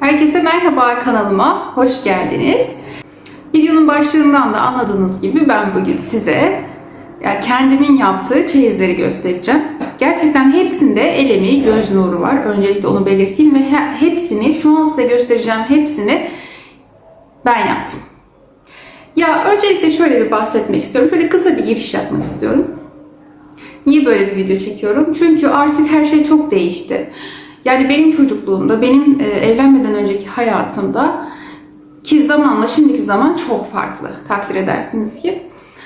Herkese merhaba kanalıma, hoş geldiniz. Videonun başlığından da anladığınız gibi ben bugün size ya kendimin yaptığı çeyizleri göstereceğim. Gerçekten hepsinde el emeği, göz nuru var. Öncelikle onu belirteyim ve he- hepsini, şu an size göstereceğim hepsini ben yaptım. Ya öncelikle şöyle bir bahsetmek istiyorum. Şöyle kısa bir giriş yapmak istiyorum. Niye böyle bir video çekiyorum? Çünkü artık her şey çok değişti. Yani benim çocukluğumda, benim e, evlenmeden önceki hayatımda ki zamanla şimdiki zaman çok farklı. Takdir edersiniz ki.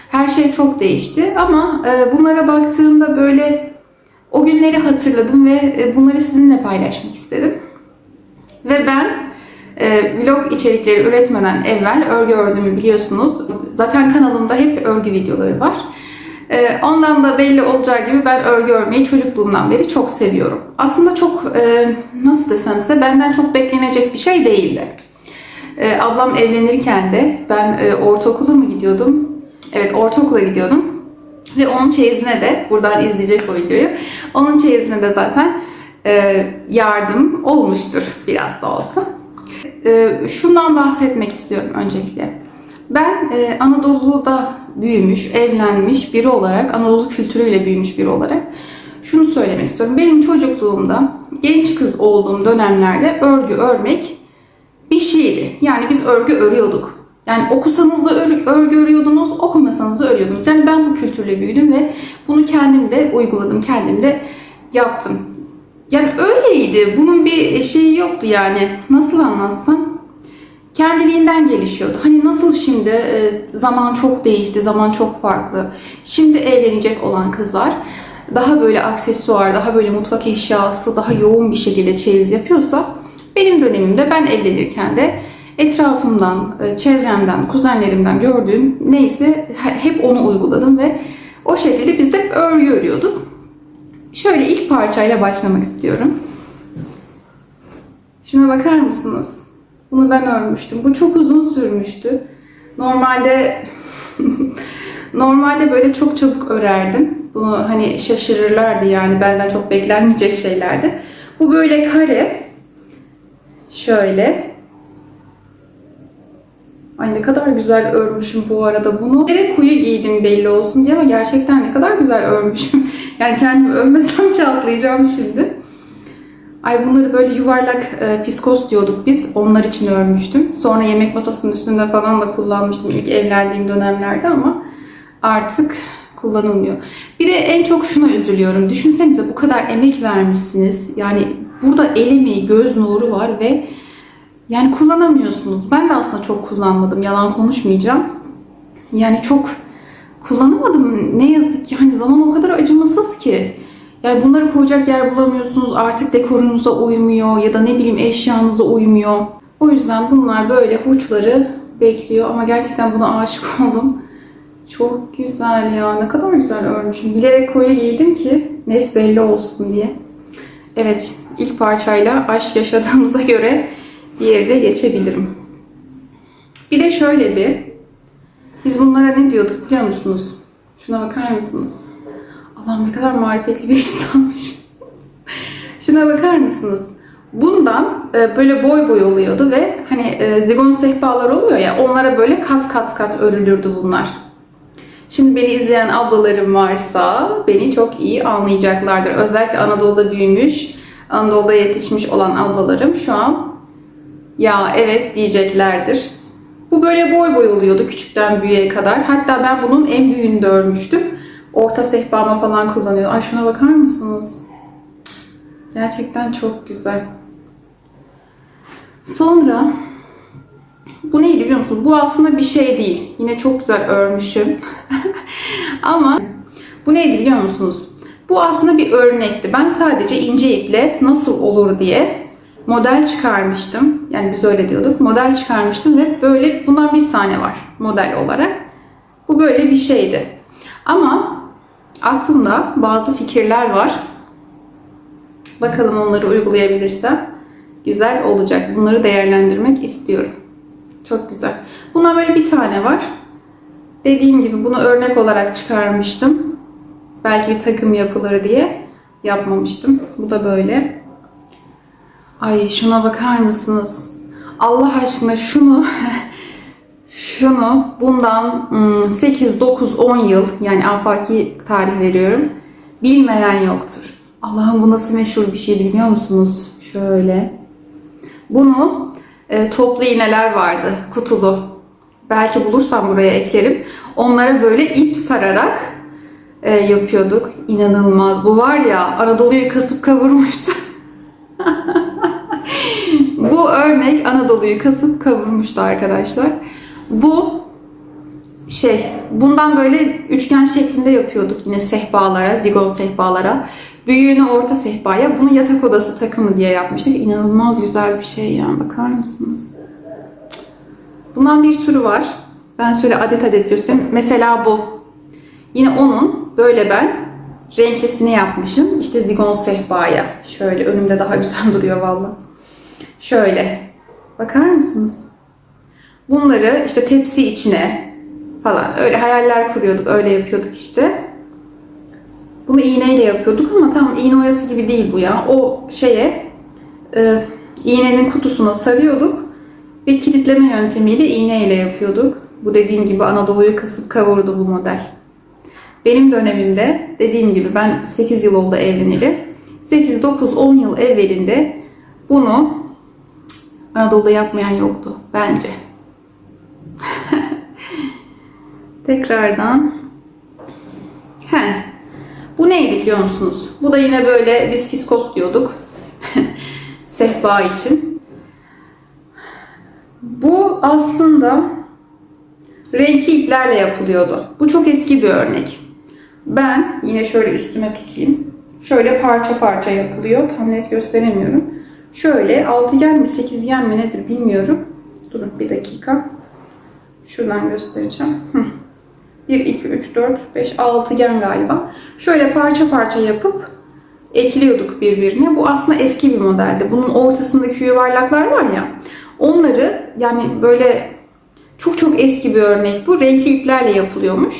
Her şey çok değişti ama e, bunlara baktığımda böyle o günleri hatırladım ve e, bunları sizinle paylaşmak istedim. Ve ben vlog içerikleri üretmeden evvel örgü ördüğümü biliyorsunuz. Zaten kanalımda hep örgü videoları var. E, ondan da belli olacağı gibi ben örgü örmeyi çocukluğumdan beri çok seviyorum. Aslında çok e, nasıl desem size benden çok beklenecek bir şey değildi. E, ablam evlenirken de ben e, ortaokula mı gidiyordum? Evet ortaokula gidiyordum. Ve onun çeyizine de, buradan izleyecek o videoyu, onun çeyizine de zaten e, yardım olmuştur biraz da olsa. E, şundan bahsetmek istiyorum öncelikle. Ben e, Anadolu'da büyümüş, evlenmiş biri olarak, Anadolu kültürüyle büyümüş biri olarak şunu söylemek istiyorum. Benim çocukluğumda, genç kız olduğum dönemlerde örgü örmek bir şeydi. Yani biz örgü örüyorduk. Yani okusanız da ör- örgü örüyordunuz, okumasanız da örüyordunuz. Yani ben bu kültürle büyüdüm ve bunu kendim de uyguladım, kendim de yaptım. Yani öyleydi. Bunun bir şeyi yoktu yani. Nasıl anlatsam? Kendiliğinden gelişiyordu. Hani nasıl şimdi e, zaman çok değişti, zaman çok farklı. Şimdi evlenecek olan kızlar daha böyle aksesuar, daha böyle mutfak eşyası, daha yoğun bir şekilde çeyiz yapıyorsa benim dönemimde ben evlenirken de etrafımdan, e, çevremden, kuzenlerimden gördüğüm neyse he- hep onu uyguladım ve o şekilde biz de örgü örüyorduk. Şöyle ilk parçayla başlamak istiyorum. Şuna bakar mısınız? Bunu ben örmüştüm. Bu çok uzun sürmüştü. Normalde normalde böyle çok çabuk örerdim. Bunu hani şaşırırlardı yani benden çok beklenmeyecek şeylerdi. Bu böyle kare. Şöyle. Ay ne kadar güzel örmüşüm bu arada bunu. Nereye kuyu giydim belli olsun diye ama gerçekten ne kadar güzel örmüşüm. Yani kendimi övmesem çatlayacağım şimdi. Ay bunları böyle yuvarlak e, fiskos diyorduk biz. Onlar için örmüştüm. Sonra yemek masasının üstünde falan da kullanmıştım ilk evlendiğim dönemlerde ama artık kullanılmıyor. Bir de en çok şuna üzülüyorum. Düşünsenize bu kadar emek vermişsiniz. Yani burada el emeği, göz nuru var ve yani kullanamıyorsunuz. Ben de aslında çok kullanmadım. Yalan konuşmayacağım. Yani çok kullanamadım. Ne yazık ki hani zaman o kadar acımasız ki. Yani bunları koyacak yer bulamıyorsunuz. Artık dekorunuza uymuyor ya da ne bileyim eşyanıza uymuyor. O yüzden bunlar böyle hurçları bekliyor ama gerçekten buna aşık oldum. Çok güzel ya. Ne kadar güzel örmüşüm. Bilerek koyu giydim ki net belli olsun diye. Evet, ilk parçayla aşk yaşadığımıza göre diğerine geçebilirim. Bir de şöyle bir, biz bunlara ne diyorduk biliyor musunuz? Şuna bakar mısınız? Allah'ım ne kadar marifetli bir insanmış. Şuna bakar mısınız? Bundan e, böyle boy boy oluyordu ve hani e, zigon sehpalar oluyor ya onlara böyle kat kat kat örülürdü bunlar. Şimdi beni izleyen ablalarım varsa beni çok iyi anlayacaklardır. Özellikle Anadolu'da büyümüş, Anadolu'da yetişmiş olan ablalarım şu an ya evet diyeceklerdir. Bu böyle boy boy oluyordu küçükten büyüğe kadar. Hatta ben bunun en büyüğünü de örmüştüm. Orta sehpama falan kullanıyor. Ay şuna bakar mısınız? Gerçekten çok güzel. Sonra bu neydi biliyor musunuz? Bu aslında bir şey değil. Yine çok güzel örmüşüm. Ama bu neydi biliyor musunuz? Bu aslında bir örnekti. Ben sadece ince iple nasıl olur diye model çıkarmıştım. Yani biz öyle diyorduk. Model çıkarmıştım ve böyle bundan bir tane var model olarak. Bu böyle bir şeydi. Ama aklımda bazı fikirler var. Bakalım onları uygulayabilirsem güzel olacak. Bunları değerlendirmek istiyorum. Çok güzel. Bundan böyle bir tane var. Dediğim gibi bunu örnek olarak çıkarmıştım. Belki bir takım yapılır diye yapmamıştım. Bu da böyle. Ay şuna bakar mısınız? Allah aşkına şunu şunu bundan hmm, 8, 9, 10 yıl yani afaki tarih veriyorum. Bilmeyen yoktur. Allah'ım bu nasıl meşhur bir şey biliyor musunuz? Şöyle. Bunu e, toplu iğneler vardı kutulu. Belki bulursam buraya eklerim. Onlara böyle ip sararak e, yapıyorduk. İnanılmaz. Bu var ya Anadolu'yu kasıp kavurmuştu. Bu örnek Anadolu'yu kasıp kavurmuştu arkadaşlar. Bu şey, bundan böyle üçgen şeklinde yapıyorduk yine sehpalara, zigon sehpalara. Büyüğünü orta sehpaya, bunu yatak odası takımı diye yapmıştık. İnanılmaz güzel bir şey ya, bakar mısınız? Bundan bir sürü var. Ben şöyle adet adet göstereyim. Mesela bu. Yine onun böyle ben renklisini yapmışım. İşte zigon sehpaya. Şöyle önümde daha güzel duruyor vallahi. Şöyle. Bakar mısınız? Bunları işte tepsi içine falan öyle hayaller kuruyorduk. Öyle yapıyorduk işte. Bunu iğneyle yapıyorduk ama tam iğne oyası gibi değil bu ya. O şeye e, iğnenin kutusuna sarıyorduk ve kilitleme yöntemiyle iğneyle yapıyorduk. Bu dediğim gibi Anadolu'yu kasıp kavurdu bu model. Benim dönemimde dediğim gibi ben 8 yıl oldu evleneli. 8, 9, 10 yıl evvelinde bunu Anadolu'da yapmayan yoktu bence. Tekrardan. He. Bu neydi biliyor musunuz? Bu da yine böyle biz fiskos diyorduk. Sehpa için. Bu aslında renkli iplerle yapılıyordu. Bu çok eski bir örnek. Ben yine şöyle üstüme tutayım. Şöyle parça parça yapılıyor. Tam net gösteremiyorum. Şöyle altıgen mi sekizgen mi nedir bilmiyorum. Durun bir dakika. Şuradan göstereceğim. 1, 2, 3, 4, 5, altıgen galiba. Şöyle parça parça yapıp ekliyorduk birbirine. Bu aslında eski bir modeldi. Bunun ortasındaki yuvarlaklar var ya. Onları yani böyle çok çok eski bir örnek bu. Renkli iplerle yapılıyormuş.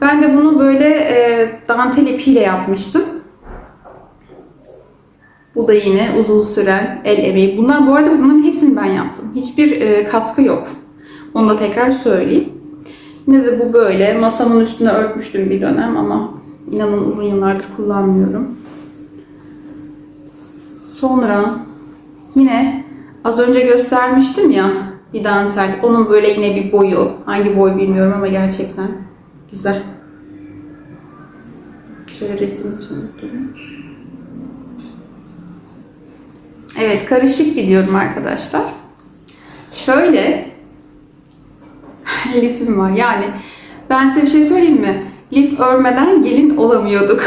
Ben de bunu böyle e, dantel ipiyle yapmıştım. Bu da yine uzun süren el emeği. Bunlar bu arada bunların hepsini ben yaptım. Hiçbir e, katkı yok. Onu da tekrar söyleyeyim. Yine de bu böyle. Masamın üstüne örtmüştüm bir dönem ama inanın uzun yıllardır kullanmıyorum. Sonra yine az önce göstermiştim ya bir dantel. Onun böyle yine bir boyu. Hangi boy bilmiyorum ama gerçekten güzel. Şöyle resim için. Evet karışık gidiyorum arkadaşlar. Şöyle lifim var. Yani ben size bir şey söyleyeyim mi? Lif örmeden gelin olamıyorduk.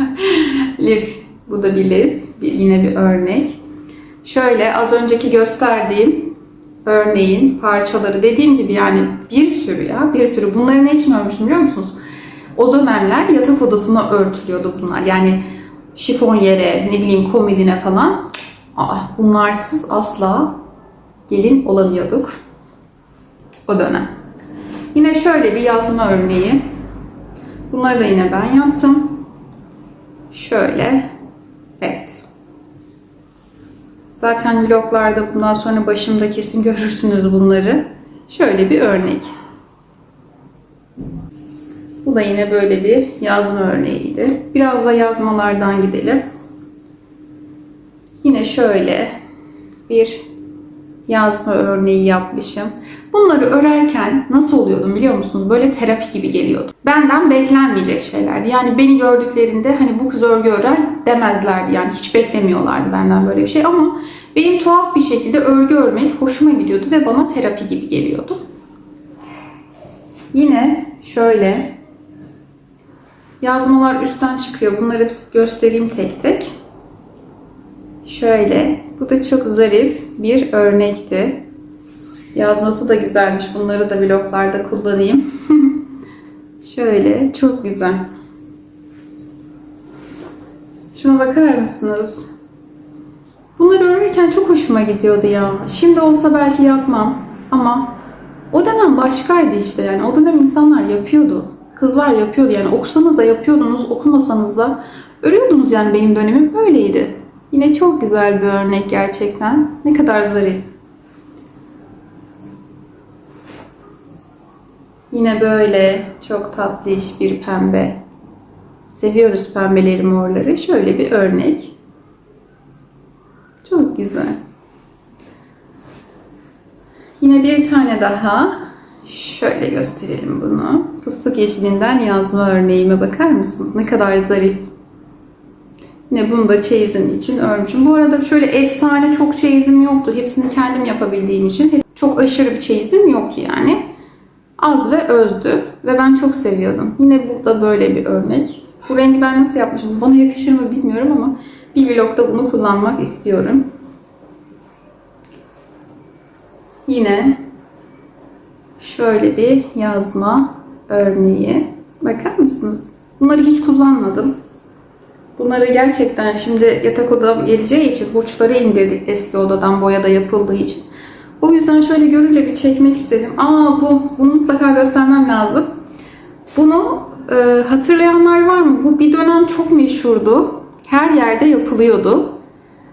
lif. Bu da bir lif. Bir, yine bir örnek. Şöyle az önceki gösterdiğim örneğin parçaları dediğim gibi yani bir sürü ya bir sürü. Bunları ne için örmüştüm biliyor musunuz? O dönemler yatak odasına örtülüyordu bunlar. Yani şifon yere, ne bileyim komodine falan. Aa, bunlarsız asla gelin olamıyorduk o dönem. Yine şöyle bir yazma örneği. Bunları da yine ben yaptım. Şöyle. Evet. Zaten vloglarda bundan sonra başımda kesin görürsünüz bunları. Şöyle bir örnek. Bu da yine böyle bir yazma örneğiydi. Biraz da yazmalardan gidelim. Yine şöyle bir yazma örneği yapmışım. Bunları örerken nasıl oluyordum biliyor musunuz? Böyle terapi gibi geliyordu. Benden beklenmeyecek şeylerdi. Yani beni gördüklerinde hani bu kız örgü örer demezlerdi. Yani hiç beklemiyorlardı benden böyle bir şey ama benim tuhaf bir şekilde örgü örmek hoşuma gidiyordu ve bana terapi gibi geliyordu. Yine şöyle yazmalar üstten çıkıyor. Bunları bir göstereyim tek tek. Şöyle. Bu da çok zarif bir örnekti. Yazması da güzelmiş. Bunları da vloglarda kullanayım. Şöyle. Çok güzel. Şuna bakar mısınız? Bunları örerken çok hoşuma gidiyordu ya. Şimdi olsa belki yapmam. Ama o dönem başkaydı işte yani. O dönem insanlar yapıyordu. Kızlar yapıyordu yani. Okusanız da yapıyordunuz, okumasanız da örüyordunuz yani benim dönemim böyleydi. Yine çok güzel bir örnek gerçekten. Ne kadar zarif. Yine böyle çok tatlış bir pembe. Seviyoruz pembeleri morları. Şöyle bir örnek. Çok güzel. Yine bir tane daha. Şöyle gösterelim bunu. Fıstık yeşilinden yazma örneğime bakar mısın? Ne kadar zarif. Yine bunu da çeyizim için örmüşüm. Bu arada şöyle efsane çok çeyizim yoktu. Hepsini kendim yapabildiğim için çok aşırı bir çeyizim yoktu yani. Az ve özdü ve ben çok seviyordum. Yine burada böyle bir örnek. Bu rengi ben nasıl yapmışım? Bana yakışır mı bilmiyorum ama bir vlogda bunu kullanmak istiyorum. Yine şöyle bir yazma örneği. Bakar mısınız? Bunları hiç kullanmadım. Bunları gerçekten şimdi yatak odam geleceği için burçları indirdik eski odadan boyada yapıldığı için. O yüzden şöyle görünce bir çekmek istedim. Aa bu, bunu mutlaka göstermem lazım. Bunu e, hatırlayanlar var mı? Bu bir dönem çok meşhurdu. Her yerde yapılıyordu.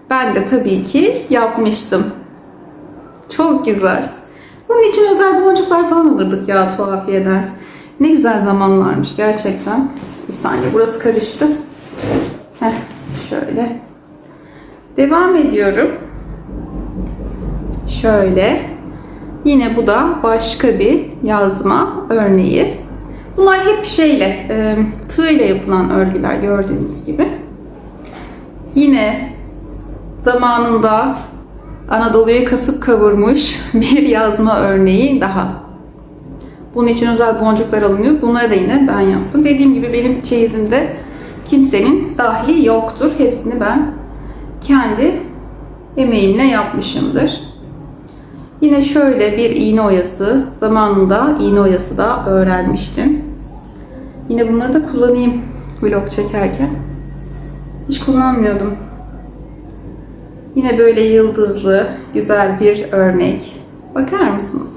Ben de tabii ki yapmıştım. Çok güzel. Bunun için özel boncuklar falan alırdık ya tuhafiyeden. Ne güzel zamanlarmış gerçekten. Bir saniye burası karıştı. Heh, şöyle. Devam ediyorum. Şöyle. Yine bu da başka bir yazma örneği. Bunlar hep şeyle, e, tığ ile yapılan örgüler gördüğünüz gibi. Yine zamanında Anadolu'yu kasıp kavurmuş bir yazma örneği daha. Bunun için özel boncuklar alınıyor. Bunları da yine ben yaptım. Dediğim gibi benim çeyizimde kimsenin dahli yoktur. Hepsini ben kendi emeğimle yapmışımdır. Yine şöyle bir iğne oyası. Zamanında iğne oyası da öğrenmiştim. Yine bunları da kullanayım vlog çekerken. Hiç kullanmıyordum. Yine böyle yıldızlı, güzel bir örnek. Bakar mısınız?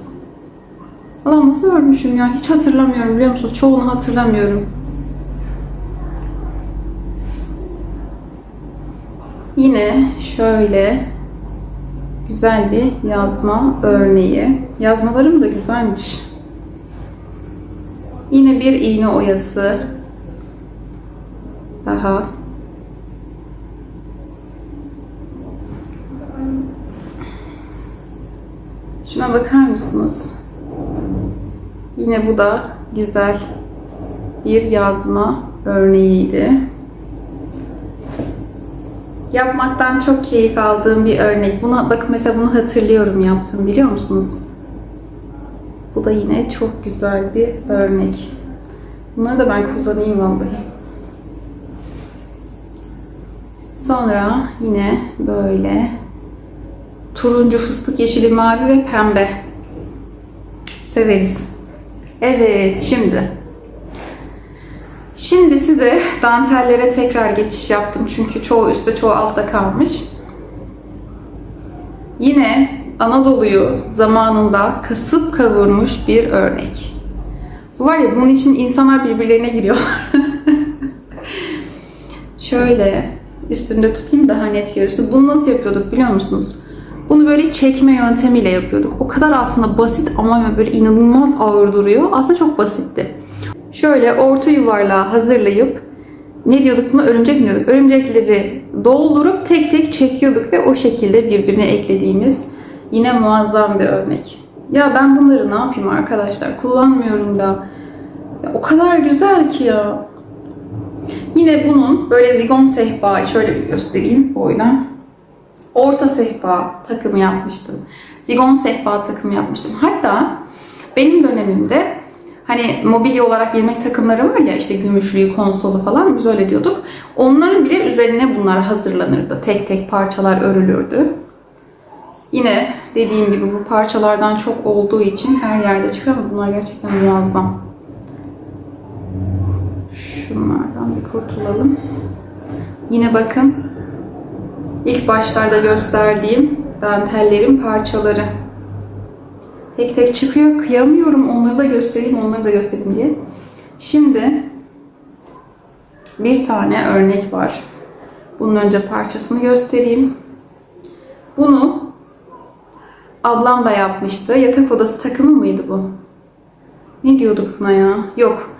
Allah nasıl örmüşüm ya? Hiç hatırlamıyorum biliyor musunuz? Çoğunu hatırlamıyorum. Yine şöyle güzel bir yazma örneği. Yazmalarım da güzelmiş. Yine bir iğne oyası. Daha. Şuna bakar mısınız? Yine bu da güzel bir yazma örneğiydi. Yapmaktan çok keyif aldığım bir örnek. Buna bakın mesela bunu hatırlıyorum yaptım biliyor musunuz? Bu da yine çok güzel bir örnek. Bunları da ben kullanayım vallahi. Sonra yine böyle turuncu, fıstık yeşili, mavi ve pembe. Severiz. Evet, şimdi. Şimdi size dantellere tekrar geçiş yaptım. Çünkü çoğu üstte, çoğu altta kalmış. Yine Anadolu'yu zamanında kasıp kavurmuş bir örnek. Bu var ya bunun için insanlar birbirlerine giriyorlar. Şöyle üstümde tutayım daha net görürsün. Bunu nasıl yapıyorduk biliyor musunuz? Bunu böyle çekme yöntemiyle yapıyorduk. O kadar aslında basit ama böyle inanılmaz ağır duruyor. Aslında çok basitti. Şöyle orta yuvarlağı hazırlayıp ne diyorduk buna? Örümcek mi diyorduk? Örümcekleri doldurup tek tek çekiyorduk ve o şekilde birbirine eklediğimiz yine muazzam bir örnek. Ya ben bunları ne yapayım arkadaşlar? Kullanmıyorum da. Ya o kadar güzel ki ya. Yine bunun böyle zigon sehpa şöyle bir göstereyim boydan. Orta sehpa takımı yapmıştım. Zigon sehpa takımı yapmıştım. Hatta benim dönemimde hani mobilya olarak yemek takımları var ya işte gümüşlüğü, konsolu falan biz öyle diyorduk. Onların bile üzerine bunlar hazırlanırdı. Tek tek parçalar örülürdü. Yine dediğim gibi bu parçalardan çok olduğu için her yerde çıkıyor ama bunlar gerçekten muazzam. Şunlardan bir kurtulalım. Yine bakın ilk başlarda gösterdiğim dantellerin parçaları. Tek tek çıkıyor. Kıyamıyorum onları da göstereyim, onları da göstereyim diye. Şimdi bir tane örnek var. Bunun önce parçasını göstereyim. Bunu ablam da yapmıştı. Yatak odası takımı mıydı bu? Ne diyorduk buna ya? Yok.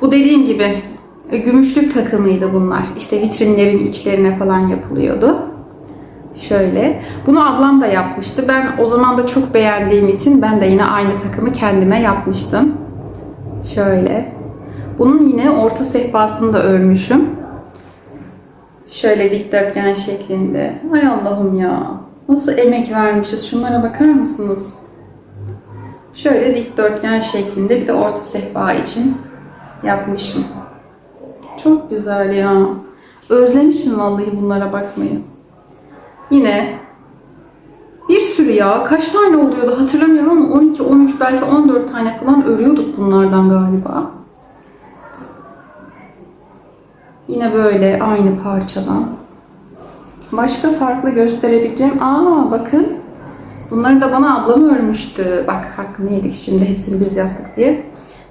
Bu dediğim gibi e, gümüşlük takımıydı bunlar. İşte vitrinlerin içlerine falan yapılıyordu. Şöyle. Bunu ablam da yapmıştı. Ben o zaman da çok beğendiğim için ben de yine aynı takımı kendime yapmıştım. Şöyle. Bunun yine orta sehpasını da örmüşüm. Şöyle dikdörtgen şeklinde. Ay Allah'ım ya. Nasıl emek vermişiz. Şunlara bakar mısınız? Şöyle dikdörtgen şeklinde bir de orta sehpa için yapmışım. Çok güzel ya. Özlemişim vallahi bunlara bakmayı. Yine bir sürü ya. Kaç tane oluyordu hatırlamıyorum ama 12, 13 belki 14 tane falan örüyorduk bunlardan galiba. Yine böyle aynı parçadan. Başka farklı gösterebileceğim. Aa bakın. Bunları da bana ablam örmüştü. Bak hakkını yedik şimdi hepsini biz yaptık diye.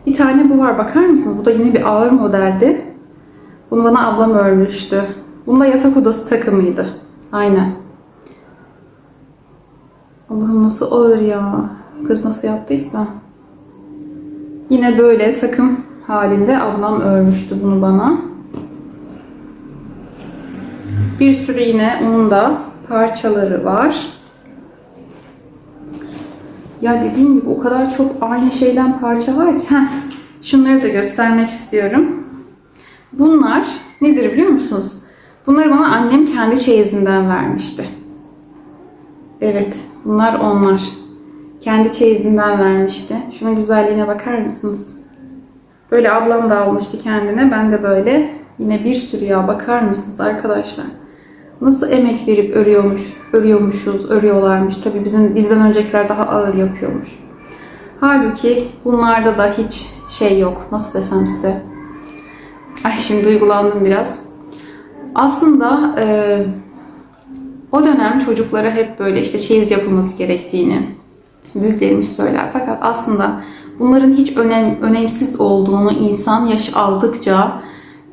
Bir tane bu var bakar mısınız? Bu da yine bir ağır modeldi. Bunu bana ablam örmüştü. Bunda yatak odası takımıydı. Aynen. Allah'ım nasıl ağır ya. Kız nasıl yaptıysa. Yine böyle takım halinde ablam örmüştü bunu bana. Bir sürü yine onun da parçaları var. Ya dediğim gibi o kadar çok aynı şeyden parça var ki. Heh, şunları da göstermek istiyorum. Bunlar nedir biliyor musunuz? Bunları bana annem kendi çeyizinden vermişti. Evet, bunlar onlar. Kendi çeyizinden vermişti. Şuna güzelliğine bakar mısınız? Böyle ablam da almıştı kendine. Ben de böyle yine bir sürü ya bakar mısınız arkadaşlar? Nasıl emek verip örüyormuş, örüyormuşuz, örüyorlarmış. Tabii bizim bizden öncekiler daha ağır yapıyormuş. Halbuki bunlarda da hiç şey yok. Nasıl desem size? Ay şimdi duygulandım biraz. Aslında e, o dönem çocuklara hep böyle işte çeyiz yapılması gerektiğini büyüklerimiz söyler. Fakat aslında bunların hiç önem, önemsiz olduğunu insan yaş aldıkça,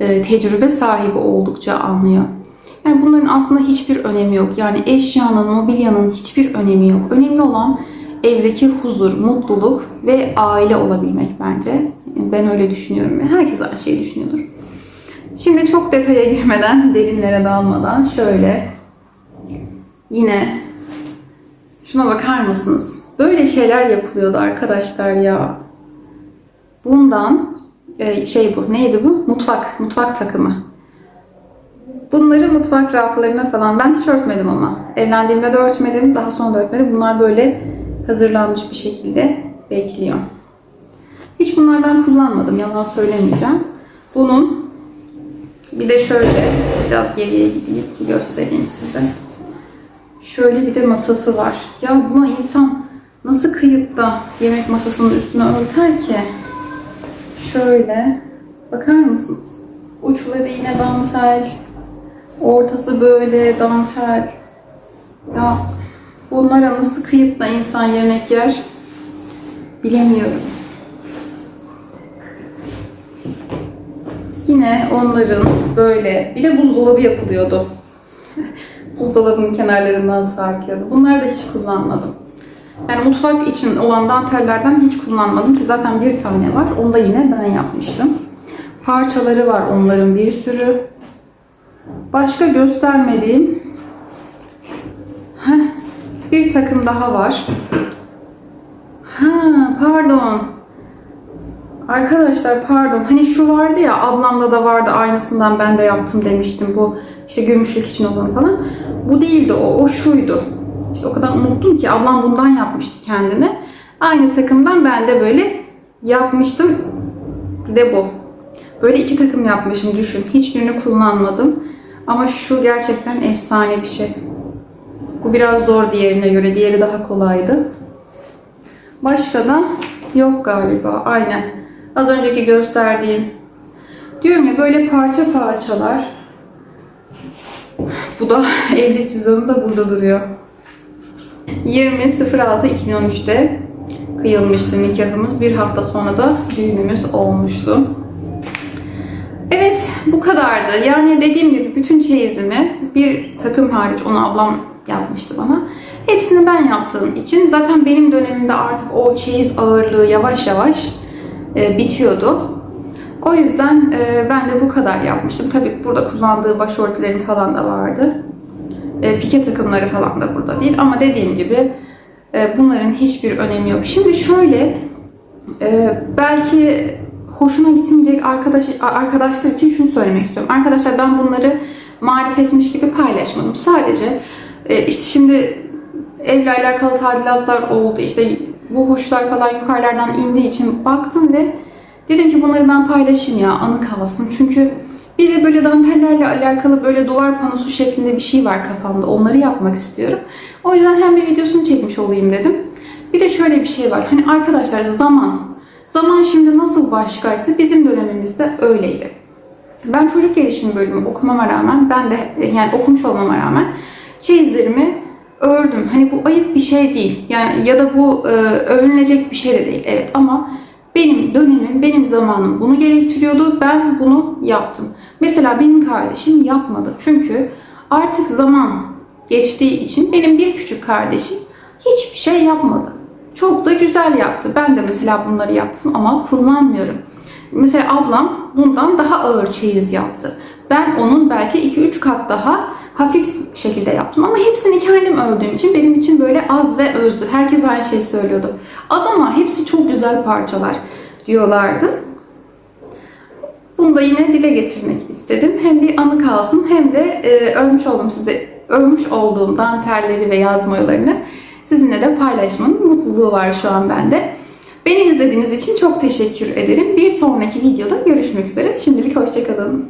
e, tecrübe sahibi oldukça anlıyor. Yani bunların aslında hiçbir önemi yok. Yani eşyanın, mobilyanın hiçbir önemi yok. Önemli olan evdeki huzur, mutluluk ve aile olabilmek bence. Ben öyle düşünüyorum herkes aynı şeyi düşünüyordur. Şimdi çok detaya girmeden, derinlere dalmadan şöyle yine şuna bakar mısınız? Böyle şeyler yapılıyordu arkadaşlar ya. Bundan e, şey bu neydi bu? Mutfak, mutfak takımı. Bunları mutfak raflarına falan ben hiç örtmedim ama. Evlendiğimde de örtmedim, daha sonra da örtmedim. Bunlar böyle hazırlanmış bir şekilde bekliyor. Hiç bunlardan kullanmadım, yalan söylemeyeceğim. Bunun bir de şöyle biraz geriye gideyim ki göstereyim size. Şöyle bir de masası var. Ya buna insan nasıl kıyıp da yemek masasının üstüne örter ki? Şöyle bakar mısınız? Uçları yine dantel, ortası böyle dantel. Ya bunlara nasıl kıyıp da insan yemek yer bilemiyorum. Yine onların böyle bir de buzdolabı yapılıyordu. Buzdolabının kenarlarından sarkıyordu. Bunları da hiç kullanmadım. Yani mutfak için olan dantellerden hiç kullanmadım ki zaten bir tane var. Onu da yine ben yapmıştım. Parçaları var onların bir sürü. Başka göstermediğim Heh, bir takım daha var. Ha, pardon. Arkadaşlar pardon. Hani şu vardı ya ablamda da vardı aynısından ben de yaptım demiştim. Bu işte gümüşlük için olan falan. Bu değildi o. O şuydu. İşte o kadar unuttum ki ablam bundan yapmıştı kendine. Aynı takımdan ben de böyle yapmıştım. Bir de bu. Böyle iki takım yapmışım düşün. Hiçbirini kullanmadım. Ama şu gerçekten efsane bir şey. Bu biraz zor diğerine göre. Diğeri daha kolaydı. Başka da yok galiba. Aynen. Az önceki gösterdiğim. Diyorum ya böyle parça parçalar. Bu da evlilik cüzdanı da burada duruyor. 20.06.2013'te kıyılmıştı nikahımız. Bir hafta sonra da düğünümüz olmuştu. Evet, bu kadardı. Yani dediğim gibi bütün çeyizimi bir takım hariç onu ablam yapmıştı bana. Hepsini ben yaptığım için zaten benim dönemimde artık o çeyiz ağırlığı yavaş yavaş e, bitiyordu. O yüzden e, ben de bu kadar yapmıştım. Tabii burada kullandığı başörtülerim falan da vardı. E, pike takımları falan da burada değil. Ama dediğim gibi e, bunların hiçbir önemi yok. Şimdi şöyle belki hoşuna gitmeyecek arkadaş arkadaşlar için şunu söylemek istiyorum. Arkadaşlar ben bunları marifetmiş gibi paylaşmadım. Sadece işte şimdi evle alakalı tadilatlar oldu. İşte bu huşlar falan yukarılardan indiği için baktım ve dedim ki bunları ben paylaşayım ya anı kalsın. Çünkü bir de böyle dantellerle alakalı böyle duvar panosu şeklinde bir şey var kafamda. Onları yapmak istiyorum. O yüzden hem bir videosunu çekmiş olayım dedim. Bir de şöyle bir şey var. Hani arkadaşlar zaman. Zaman şimdi nasıl başkaysa bizim dönemimizde öyleydi. Ben çocuk gelişimi bölümü okumama rağmen ben de yani okumuş olmama rağmen çeyizlerimi ördüm. Hani bu ayıp bir şey değil. Yani ya da bu e, övünülecek bir şey de değil. Evet ama benim dönemim, benim zamanım bunu gerektiriyordu. Ben bunu yaptım. Mesela benim kardeşim yapmadı. Çünkü artık zaman geçtiği için benim bir küçük kardeşim hiçbir şey yapmadı. Çok da güzel yaptı. Ben de mesela bunları yaptım ama kullanmıyorum. Mesela ablam bundan daha ağır çeyiz yaptı. Ben onun belki 2-3 kat daha hafif şekilde yaptım ama hepsini kendim ördüğüm için benim için böyle az ve özdü. Herkes aynı şeyi söylüyordu. Az ama hepsi çok güzel parçalar diyorlardı. Bunu da yine dile getirmek istedim. Hem bir anı kalsın hem de e, örmüş olduğum size örmüş olduğum dantelleri ve yazmalarını sizinle de paylaşmanın mutluluğu var şu an bende. Beni izlediğiniz için çok teşekkür ederim. Bir sonraki videoda görüşmek üzere. Şimdilik hoşçakalın.